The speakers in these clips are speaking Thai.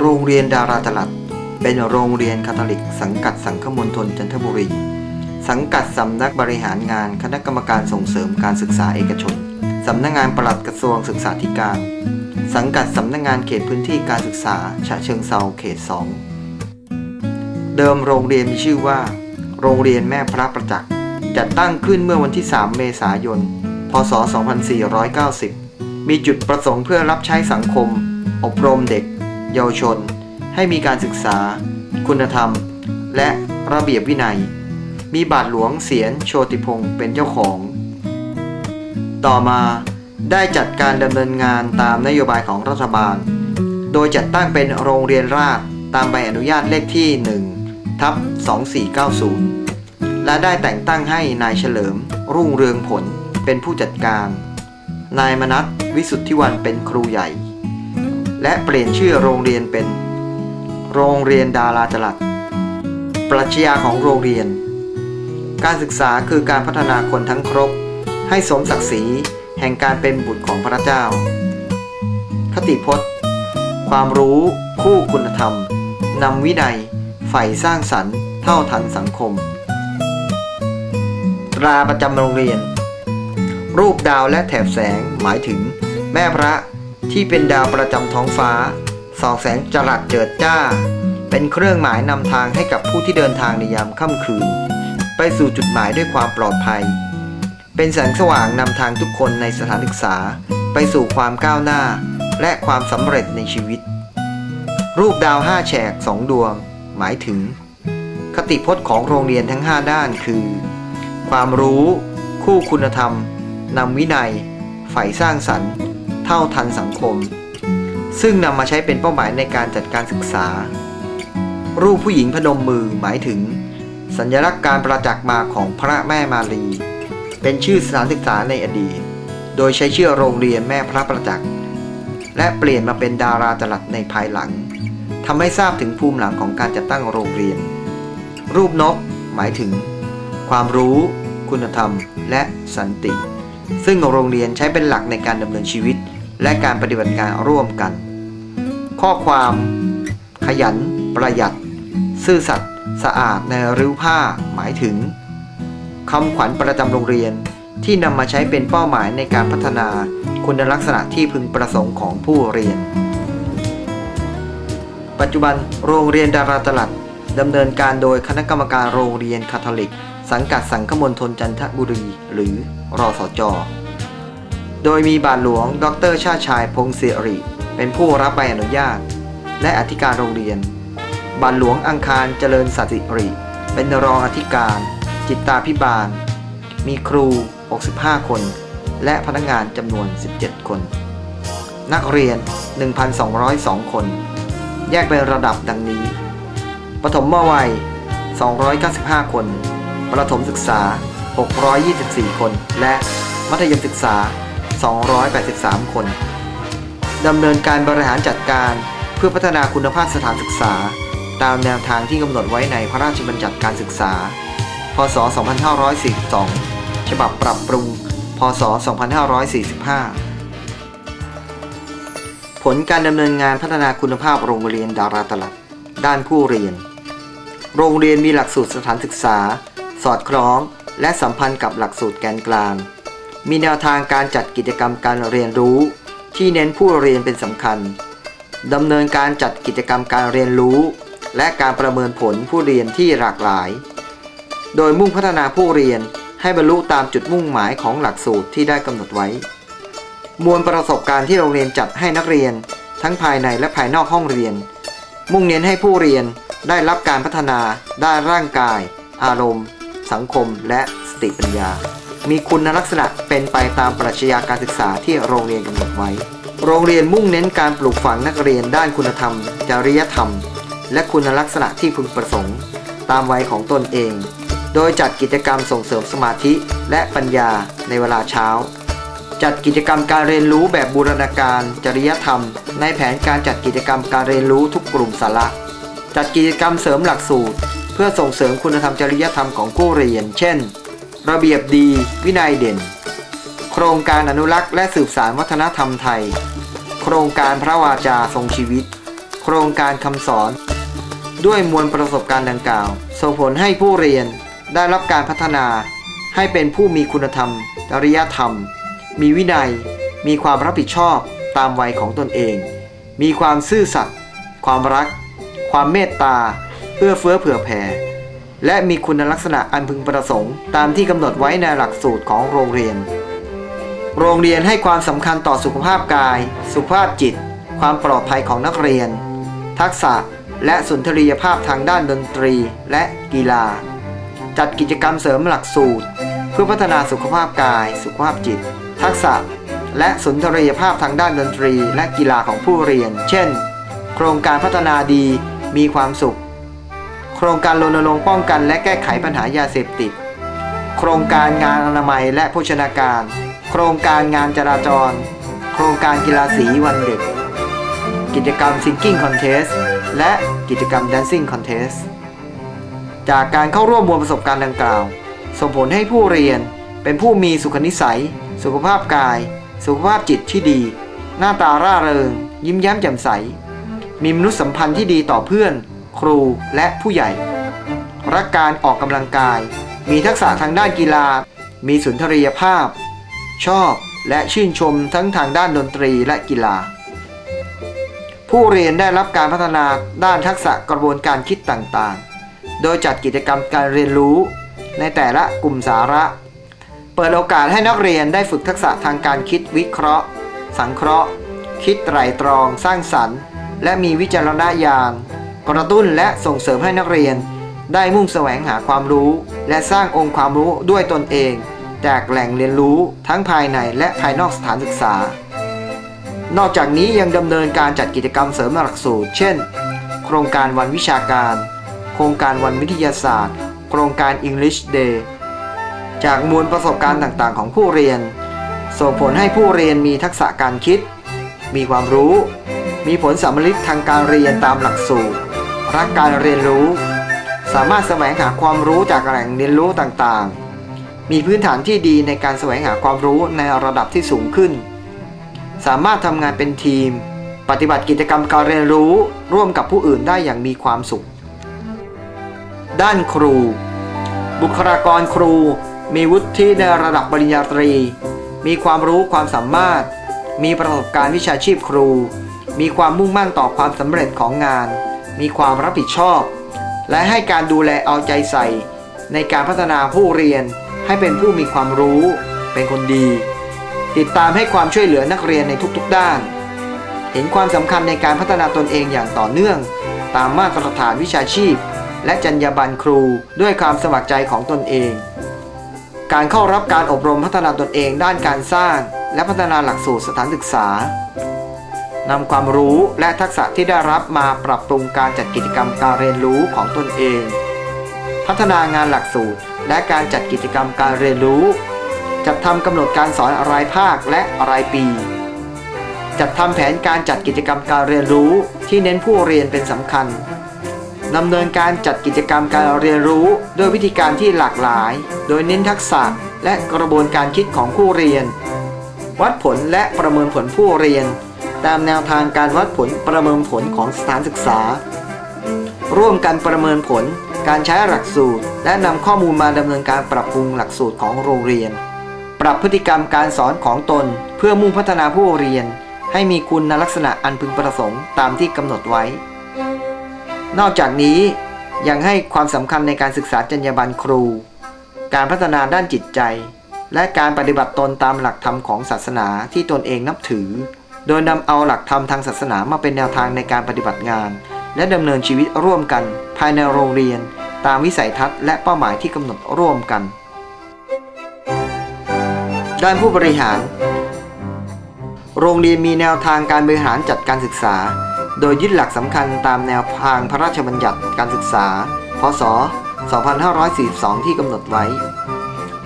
โรงเรียนดาราตลัดเป็นโรงเรียนคาทอลิก สังกัดสังฆมณฑลจันทบุรี สังกัดสำนักบริหารงานคณะกรรมการส่งเสริมการศึกษาเอกชน สำนักงานปลัดกระทรวงศึกษาธิการ สังกัดสำนักงานเขตพื้นที่การศึกษาฉะเชิงเซาเขต 2 เดิมโรงเรียนมีชื่อว่า โรงเรียนแม่พระประจักษ์จัดตั้งขึ้นเมื่อวันที่ 3 เมษายน พศ 2490 มีจุดประสงค์เพื่อรับใช้สังคม อบรมเด็ก เยาวชน ให้มีการศึกษา คุณธรรม และระเบียบวินัย มีบาทหลวงเสียนโชติพงศ์เป็นเจ้าของ ต่อมาได้จัดการดำเนินงานตามนโยบายของรัฐบาล โดยจัดตั้งเป็นโรงเรียนราษฎรตามใบอนุญาตเลขที่ 1 ทับ 2490 และได้แต่งตั้งให้นายเฉลิม รุ่งเรืองผลเป็นผู้จัดการ นายมนัทวิสุทธิวันเป็นครูใหญ่ และเปลี่ยนชื่อโรงเรียนเป็น โรงเรียนดาราจลัดปรัชญาของโรงเรียน การศึกษาคือการพัฒนาคนทั้งครบ ให้สมศักดิ์ศรีแห่งการเป็นบุตรของพระเจ้า คติพจน์ ความรู้คู่คุณธรรมนำวินัยใฝ่สร้างสรรค์เท่าทันสังคม ตราประจำโรงเรียน รูปดาวและแถบแสงหมายถึง แม่พระ ที่เป็นดาวประจำท้องฟ้าส่องแสงจรัสเจิดจ้า เป็นเครื่องหมายนำทางให้กับผู้ที่เดินทางในยามค่ำคืน ไปสู่จุดหมายด้วยความปลอดภัย เป็นแสงสว่างนำทางทุกคนในสถานศึกษา ไปสู่ความก้าวหน้า และความสำเร็จในชีวิต รูปดาวห้าแฉกสองดวง หมายถึง คติพจน์ของโรงเรียนทั้ง 5 ด้านคือ ความรู้ คู่คุณธรรมนำวินัยใฝ่สร้างสรรค์ เท่าทันสังคม ซึ่งนำมาใช้เป็นเป้าหมายในการจัดการศึกษา รูปผู้หญิงพนมมือหมายถึง สัญลักษณ์การประจักษ์มาของพระแม่มารี เป็นชื่อสถานศึกษาในอดีต โดยใช้ชื่อโรงเรียนแม่พระประจักษ์และเปลี่ยนมาเป็นดาราจลัดในภายหลังทำให้ทราบถึงภูมิหลังของการจัดตั้งโรงเรียน รูปนก หมายถึง ความรู้ คุณธรรม และสันติ ซึ่งโรงเรียนใช้เป็นหลักในการดำเนินชีวิต และการปฏิบัติงานร่วมกัน ข้อความขยันประหยัด ซื่อสัตย์สะอาดในริ้วผ้าหมายถึงคำขวัญประจำโรงเรียนที่นำมาใช้เป็นเป้าหมายในการพัฒนาคุณลักษณะที่พึงประสงค์ของผู้เรียน ปัจจุบันโรงเรียนดาราตลัดดำเนินการโดยคณะกรรมการโรงเรียนคาทอลิก สังกัดสังฆมณฑลจันทบุรี หรือรอสจ โดยมีบาทหลวง ดรชาติชายพงศิริ เป็นผู้รับใบอนุญาต และอธิการโรงเรียน บาทหลวงอังคารเจริญสัติริ เป็นรองอธิการ จิตตาพิบาล มีครู 65 คน และพนักงานจำนวน 17 คน นักเรียน 1,202 คน แยกเป็นระดับดังนี้ประถมวัย 295 คน ประถมศึกษา 624 คน และมัธยมศึกษา 283 คนดำเนินการบริหารจัดการเพื่อพัฒนาคุณภาพสถานศึกษา ตามแนวทางที่กำหนดไว้ในพระราชบัญญัติการศึกษา พศ 2542 ฉบับปรับปรุง พศ 2545 ผลการดำเนินงานพัฒนาคุณภาพโรงเรียนดาราตลัด ด้านผู้เรียน โรงเรียนมีหลักสูตรสถานศึกษา สอดคล้อง และสัมพันธ์กับหลักสูตรแกนกลาง มีแนวทางการจัดกิจกรรมการเรียนรู้ ที่เน้นผู้เรียนเป็นสำคัญดำเนินการจัดกิจกรรมการเรียนรู้ และการประเมินผลผู้เรียนที่หลากหลาย โดยมุ่งพัฒนาผู้เรียนให้บรรลุตามจุดมุ่งหมายของหลักสูตรที่ได้กำหนดไว้ มวลประสบการณ์ที่โรงเรียนจัดให้นักเรียน ทั้งภายในและภายนอกห้องเรียน มุ่งเน้นให้ผู้เรียนได้รับการพัฒนาด้านร่างกาย อารมณ์ สังคม และสติปัญญา มีคุณลักษณะเป็นไปตามปรัชญาการศึกษาที่โรงเรียนกำหนดไว้ โรงเรียนมุ่งเน้นการปลูกฝังนักเรียนด้านคุณธรรม จริยธรรม และคุณลักษณะที่พึงประสงค์ ตามวัยของตนเอง โดยจัดกิจกรรมส่งเสริมสมาธิและปัญญาในเวลาเช้า จัดกิจกรรมการเรียนรู้แบบบูรณาการจริยธรรม ในแผนการจัดกิจกรรมการเรียนรู้ทุกกลุ่มสาระ จัดกิจกรรมเสริมหลักสูตร เพื่อส่งเสริมคุณธรรมจริยธรรมของผู้เรียน เช่น ระเบียบดีวินัยเด่น โครงการอนุรักษ์และสืบสารวัฒนธรรมไทย โครงการพระวาจาทรงชีวิตโโครงการคำสอน ด้วยมวลประสบการณ์ดังกล่าวส่งผลให้ผู้เรียนได้รับการพัฒนา ให้เป็นผู้มีคุณธรรม จริยธรรม มีวินัย มีความรับผิดชอบตามวัยของตนเอง มีความซื่อสัตย์ความรัก ความเมตตา เอื้อเฟื้อเผื่อแผ่ และมีคุณลักษณะอันพึงประสงค์ ตามที่กำหนดไว้ในหลักสูตรของโรงเรียน โรงเรียนให้ความสำคัญต่อสุขภาพกาย สุขภาพจิต ความปลอดภัยของนักเรียน ทักษะและสุนทรียภาพทางด้านดนตรีและกีฬา จัดกิจกรรมเสริมหลักสูตร เพื่อพัฒนาสุขภาพกาย สุขภาพจิต ทักษะ และสุนทรียภาพทางด้านดนตรีและกีฬาของผู้เรียน เช่น โครงการพัฒนาดีมีความสุข โครงการรณรงค์ป้องกันและแก้ไขปัญหายาเสพติด โครงการงานอนามัยและโภชนาการ โครงการงานจราจร โครงการกีฬาสีวันเด็ก กิจกรรม Singing Contest และกิจกรรม Dancing Contest จากการเข้าร่วมมวลประสบการณ์ดังกล่าว ส่งผลให้ผู้เรียนเป็นผู้มีสุขนิสัย สุขภาพกาย สุขภาพจิตที่ดี หน้าตาร่าเริง ยิ้มแย้มแจ่มใส มีมนุษยสัมพันธ์ที่ดีต่อเพื่อน ครูและผู้ใหญ่ รักการออกกำลังกาย มีทักษะทางด้านกีฬา มีสุนทรียภาพ ชอบและชื่นชมทั้งทางด้านดนตรีและกีฬา ผู้เรียนได้รับการพัฒนาด้านทักษะกระบวนการคิดต่างๆ โดยจัดกิจกรรมการเรียนรู้ในแต่ละกลุ่มสาระ เปิดโอกาสให้นักเรียนได้ฝึกทักษะทางการคิดวิเคราะห์ สังเคราะห์ คิดไตรตรอง สร้างสรรค์ และมีวิจารณญาณ กระตุ้นและส่งเสริมให้นักเรียน ได้มุ่งแสวงหาความรู้ และสร้างองค์ความรู้ด้วยตนเอง จากแหล่งเรียนรู้ทั้งภายในและภายนอกสถานศึกษา นอกจากนี้ยังดำเนินการจัดกิจกรรมเสริมหลักสูตร เช่น โครงการวันวิชาการ โครงการวันวิทยาศาสตร์ โครงการ English Day จากมวลประสบการณ์ต่างๆ ของผู้เรียน ส่งผลให้ผู้เรียนมีทักษะการคิด มีความรู้ มีผลสำลิดทางการเรียนตามหลักสูตร รักการเรียนรู้ สามารถแสวงหาความรู้จากแหล่งเรียนรู้ต่างๆ มีพื้นฐานที่ดีในการแสวงหาความรู้ในระดับที่สูงขึ้น สามารถทำงานเป็นทีม ปฏิบัติกิจกรรมการเรียนรู้ร่วมกับผู้อื่นได้อย่างมีความสุข ด้านครู บุคลากรครูมีวุฒิในระดับปริญญาตรี มีความรู้ความสามารถ มีประสบการณ์วิชาชีพครู มีความมุ่งมั่นต่อความสำเร็จของงาน มีความรับผิดชอบ และให้การดูแลเอาใจใส่ ในการพัฒนาผู้เรียนให้เป็นผู้มีความรู้ เป็นคนดี ติดตามให้ความช่วยเหลือนักเรียนในทุกๆด้าน เห็นความสำคัญในการพัฒนาตนเองอย่างต่อเนื่อง ตามมาตรฐานวิชาชีพ และจรรยาบรรณครูด้วยความสมัครใจของตนเอง การเข้ารับการอบรมพัฒนาตนเองด้านการสร้าง และพัฒนาหลักสูตรสถานศึกษา นำความรู้และทักษะที่ได้รับมาปรับปรุงการจัดกิจกรรมการเรียนรู้ของตนเอง พัฒนางานหลักสูตร และการจัดกิจกรรมการเรียนรู้ จัดทำกำหนดการสอนรายภาคและรายปี จัดทำแผนการจัดกิจกรรมการเรียนรู้ที่เน้นผู้เรียนเป็นสำคัญดำเนินการจัดกิจกรรมการเรียนรู้ด้วยวิธีการที่หลากหลาย โดยเน้นทักษะและกระบวนการคิดของผู้เรียน วัดผลและประเมินผลผู้เรียน ตามแนวทางการวัดผลประเมินผลของสถานศึกษา ร่วมกันประเมินผล การใช้หลักสูตร และนำข้อมูลมาดำเนินการปรับปรุงหลักสูตรของโรงเรียน ปรับพฤติกรรมการสอนของตน เพื่อมุ่งพัฒนาผู้เรียน ให้มีคุณลักษณะอันพึงประสงค์ตามที่กำหนดไว้ นอกจากนี้ยังให้ความสำคัญในการศึกษาจรรยาบรรณครู การพัฒนาด้านจิตใจ และการปฏิบัติตนตามหลักธรรมของศาสนาที่ตนเองนับถือ โดยนำเอาหลักธรรมทางศาสนามาเป็นแนวทางในการปฏิบัติงาน และดำเนินชีวิตร่วมกัน ภายในโรงเรียน ตามวิสัยทัศน์และเป้าหมายที่กำหนดร่วมกัน ด้านผู้บริหาร โรงเรียนมีแนวทางการบริหารจัดการศึกษา โดยยึดหลักสำคัญตามแนวทางพระราชบัญญัติการศึกษา พศ 2542 ที่กำหนดไว้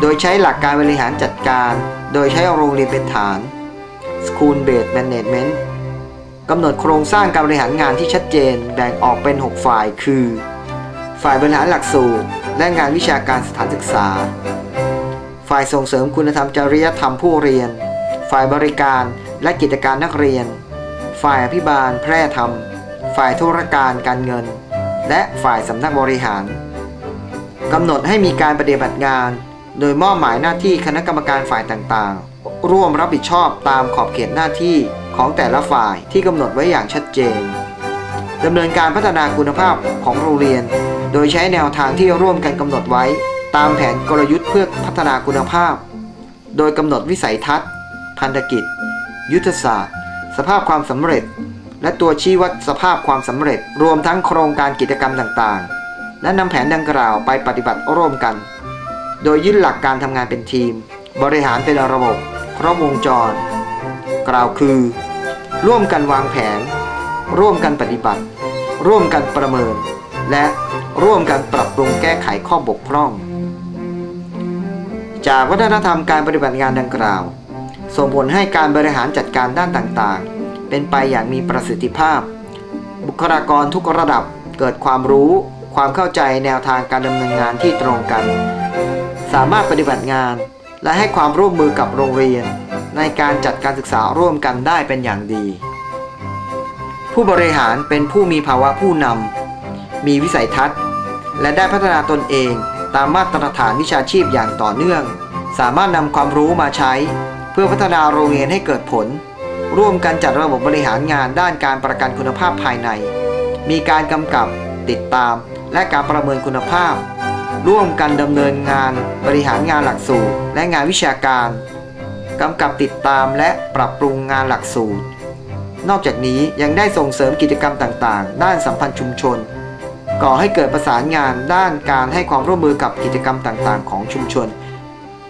โดยใช้หลักการบริหารจัดการ โดยใช้โรงเรียนเป็นฐาน School Based Management กำหนดโครงสร้างการบริหารงานที่ชัดเจนแบ่งออกเป็น 6 ฝ่าย คือ ฝ่ายบริหารหลักสูตร และงานวิชาการสถานศึกษา ฝ่ายส่งเสริมคุณธรรมจริยธรรมผู้เรียน ฝ่ายบริการและกิจการนักเรียน ฝ่ายอภิบาลแพร่ธรรม ฝ่ายธุรการการเงิน และฝ่ายสำนักบริหารกำหนดให้มีการปฏิบัติงาน โดยมอบหมายหน้าที่คณะกรรมการฝ่ายต่างๆ ร่วมรับผิดชอบตามขอบเขตหน้าที่ของแต่ละฝ่ายที่กำหนดไว้อย่างชัดเจนดำเนินการพัฒนาคุณภาพของโรงเรียน โดยใช้แนวทางที่ร่วมกันกำหนดไว้ ตามแผนกลยุทธ์เพื่อพัฒนาคุณภาพ โดยกำหนดวิสัยทัศน์ พันธกิจ ยุทธศาสตร์ สภาพความสำเร็จ และตัวชี้วัดสภาพความสำเร็จ รวมทั้งโครงการกิจกรรมต่างๆ และนำแผนดังกล่าวไปปฏิบัติร่วมกัน โดยยึดหลักการทำงานเป็นทีม บริหารเป็นระบบ ครบวงจร กล่าวคือ ร่วมกันวางแผน ร่วมกันปฏิบัติ ร่วมกันประเมิน และร่วมกันปรับปรุงแก้ไขข้อบกพร่อง จากวัฒนธรรมการปฏิบัติงานดังกล่าว ส่งผลให้การบริหารจัดการด้านต่างๆ เป็นไปอย่างมีประสิทธิภาพ บุคลากรทุกระดับเกิดความรู้ความเข้าใจแนวทางการดำเนินงานที่ตรงกัน สามารถปฏิบัติงาน และให้ความร่วมมือกับโรงเรียน ในการจัดการศึกษาร่วมกันได้เป็นอย่างดี ผู้บริหารเป็นผู้มีภาวะผู้นำมีวิสัยทัศน์ และได้พัฒนาตนเองตามมาตรฐานวิชาชีพอย่างต่อเนื่อง สามารถนำความรู้มาใช้ เพื่อพัฒนาโรงเรียนให้เกิดผล ร่วมกันจัดระบบบริหารงานด้านการประกันคุณภาพภายใน มีการกำกับ ติดตาม และการประเมินคุณภาพ ร่วมกันดำเนินงานบริหารงานหลักสูตร และงานวิชาการกำกับติดตามและปรับปรุงงานหลักสูตร นอกจากนี้ยังได้ส่งเสริมกิจกรรมต่างๆ ด้านสัมพันธ์ชุมชน ก่อให้เกิดประสานงานด้านการให้ความร่วมมือกับกิจกรรมต่างๆ ของชุมชน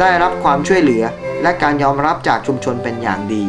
ได้รับความช่วยเหลือและการยอมรับจากชุมชนเป็นอย่างดี